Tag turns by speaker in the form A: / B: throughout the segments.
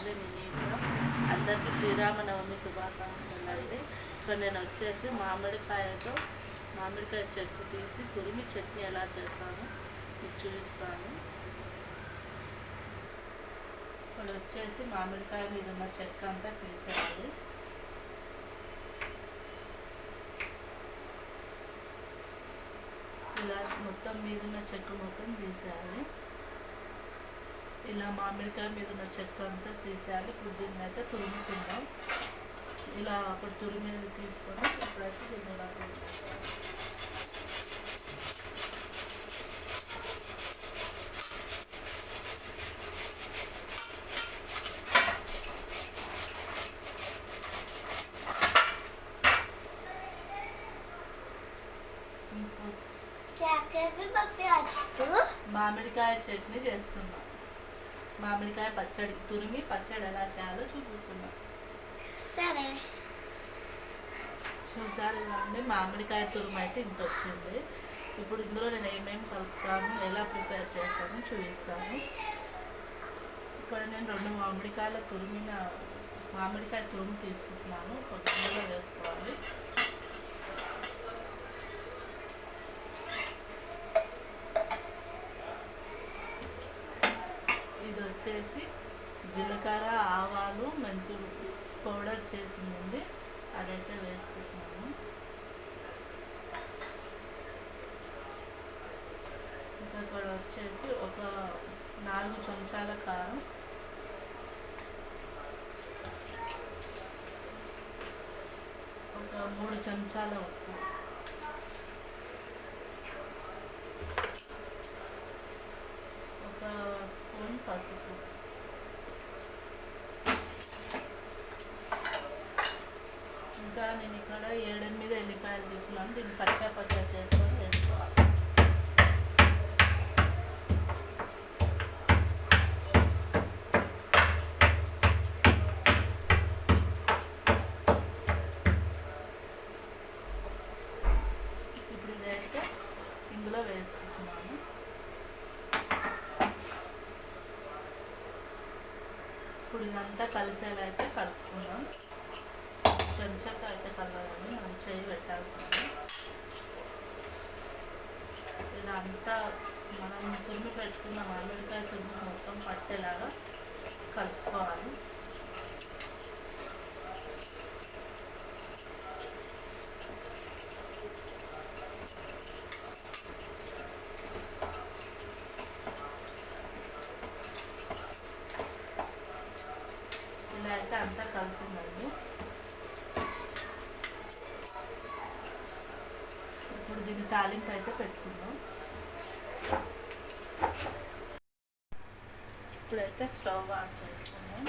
A: Family కూడా అందరికీ శ్రీరామనవమి శుభాకాంక్షలు అండి ఇక్కడ నేను వచ్చేసి మామిడికాయతో మామిడికాయ చెట్టు తీసి తురిమి చట్నీ ఎలా చేస్తాను మీకు చూపిస్తాను. వచ్చేసి మామిడికాయ మీద ఉన్న చెక్క అంతా తీసేయాలి. ఇలా మొత్తం మీద ఉన్న చెక్క మొత్తం తీసేయాలి. ఇలా మామిడికాయ మీద ఉన్న చెక్క అంతా తీసేయాలి. ఇప్పుడు దీన్ని అయితే తురుముకుందాం ఇలా అప్పుడు తురిమేది తీసుకొని ఇప్పుడైతే దీన్ని ఇలా మామిడికాయ చట్నీ చేస్తున్నా. మామిడికాయ పచ్చడి తురిమి పచ్చడి ఎలా చేయాలో చూపిస్తున్నా.
B: సరే.
A: చూసారు కదండి మామిడికాయ తురుము అయితే ఇంత వచ్చింది. ఇప్పుడు ఇందులో నేను ఏమేమి కలుపుతాను ఎలా ప్రిపేర్ చేస్తాను చూపిస్తాను. ఇక్కడ నేను రెండు మామిడికాయల తురిమిన మామిడికాయ తురుము తీసుకుంటున్నాను కొద్దిగా వేసుకోవాలి ఇది వచ్చేసి జీలకర్ర ఆవాలు మెంతులు పౌడర్ చేసింది అదైతే వేసుకుంటున్నాము ఇంకా ఇక్కడ వచ్చేసి ఒక నాలుగు చెంచాల కారం. ఒక మూడు చెంచాల ఉప్పు. ఇంకా నేను ఇక్కడ ఏడెనిమిది ఎల్లిపాయలు తీసుకున్నాను. దీన్ని పచ్చా పచ్చా చేసుకొని వేసుకోవాలి. ఇప్పుడు ఇదైతే ఇందులో వేసుకుంటున్నాను. ఇప్పుడు ఇదంతా కలిసేలా అయితే కలుపుకున్నాం చెంచాతో అయితే కలవాలని మనం చేయి పెట్టాల్సింది ఇలా అంతా మనం తుమ్మి పెట్టుకున్న మామిడికాయ తుమ్మి మొత్తం పట్టేలాగా కలుపుకోవాలి. ఇలా అయితే అంతా కలిసిందండి. దీన్ని తాలింపు అయితే పెట్టుకుందాం. ఇప్పుడైతే స్టవ్ ఆన్ చేసుకుందాం.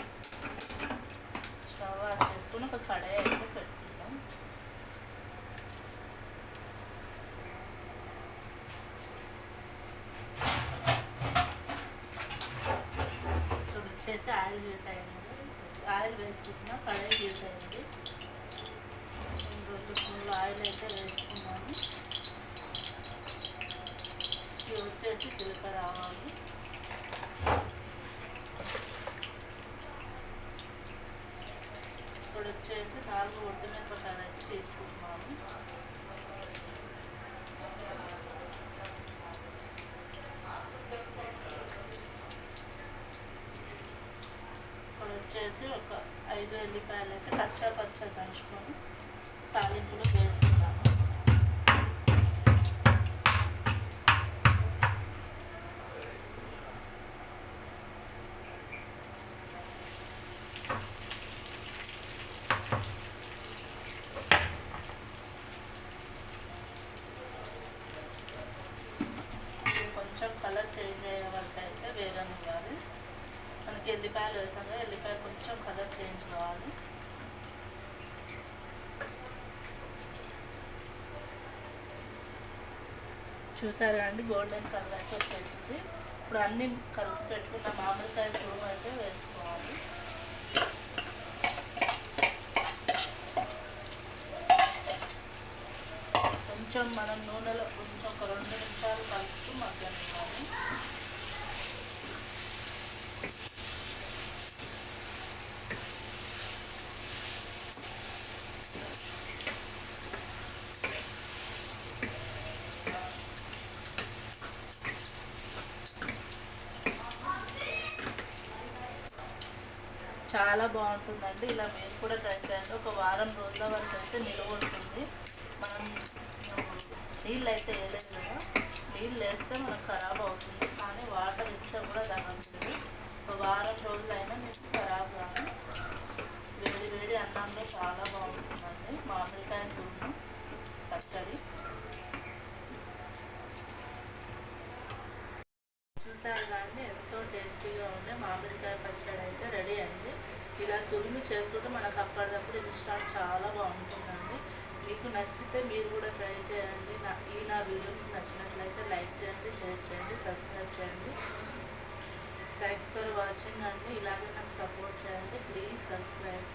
A: స్టవ్ ఆన్ చేసుకుని ఒక కడాయి అయితే పెట్టుకుందాం. ఇప్పుడు వచ్చేసి ఆయిల్ హీట్ అయింది. ఆయిల్ వేసుకుంటున్నా కడాయి హీట్ అయింది. రెండు ఆయిల్ అయితే వేసుకున్నాను వచ్చేసి జీలకర్ర ఆవాలు ఇప్పుడు వచ్చేసి నాలుగు ఒడ్డుమిరపకాయలు అయితే తీసుకుంటున్నాము ఇప్పుడు వచ్చేసి ఒక ఐదు ఎల్లిపాయలు అయితే కచ్చా పచ్చా దంచుకొని తాలింపులో వేసుకుంటాం ఇది కొంచెం కలర్ చేంజ్ అయ్యే వరకు అయితే వేగనివ్వాలి మనకి ఎల్లిపాయలు వేసాను. ఎల్లిపాయ కొంచెం కలర్ చేంజ్ కావాలి చూసారా అండి? గోల్డెన్ కలర్ అయితే వచ్చేసింది. ఇప్పుడు అన్ని కలిపి పెట్టుకున్న మామిడికాయ తురుము అయితే వేసుకోవాలి కొంచెం మనం నూనెలో కొంచెం ఒక రెండు నిమిషాలు కలుపుతూ మగ్గనివ్వాలి చాలా బాగుంటుందండి. ఇలా మీరు కూడా ట్రై చేయండి. ఒక వారం రోజుల వరకు అయితే నిల్వ ఉంటుంది మనం నీళ్ళు అయితే వేయలేదు కదా. నీళ్ళు వేస్తే మనకు ఖరాబ్ అవుతుంది. కానీ వాటర్ ఇస్తే కూడా తగ్గుతుంది ఒక వారం రోజులైనా మీకు ఖరాబ్ కాదు. వేడి వేడి అన్నంలో చాలా బాగుంటుందండి. మామిడికాయ తురుము పచ్చడి. చూసారు కానీ ఎంతో టేస్టీగా ఉండే మామిడికాయ పచ్చడి. ఇలా తురుము చేసుకుంటే మనకు అప్పటిదప్పుడు ఇన్స్టాంట్ చాలా బాగుంటుందండి. మీకు నచ్చితే మీరు కూడా ట్రై చేయండి. నా ఈ నా వీడియో మీకు నచ్చినట్లయితే లైక్ చేయండి షేర్ చేయండి సబ్స్క్రైబ్ చేయండి. థ్యాంక్స్ ఫర్ వాచింగ్ అండి. ఇలాగే నాకు సపోర్ట్ చేయండి. Please subscribe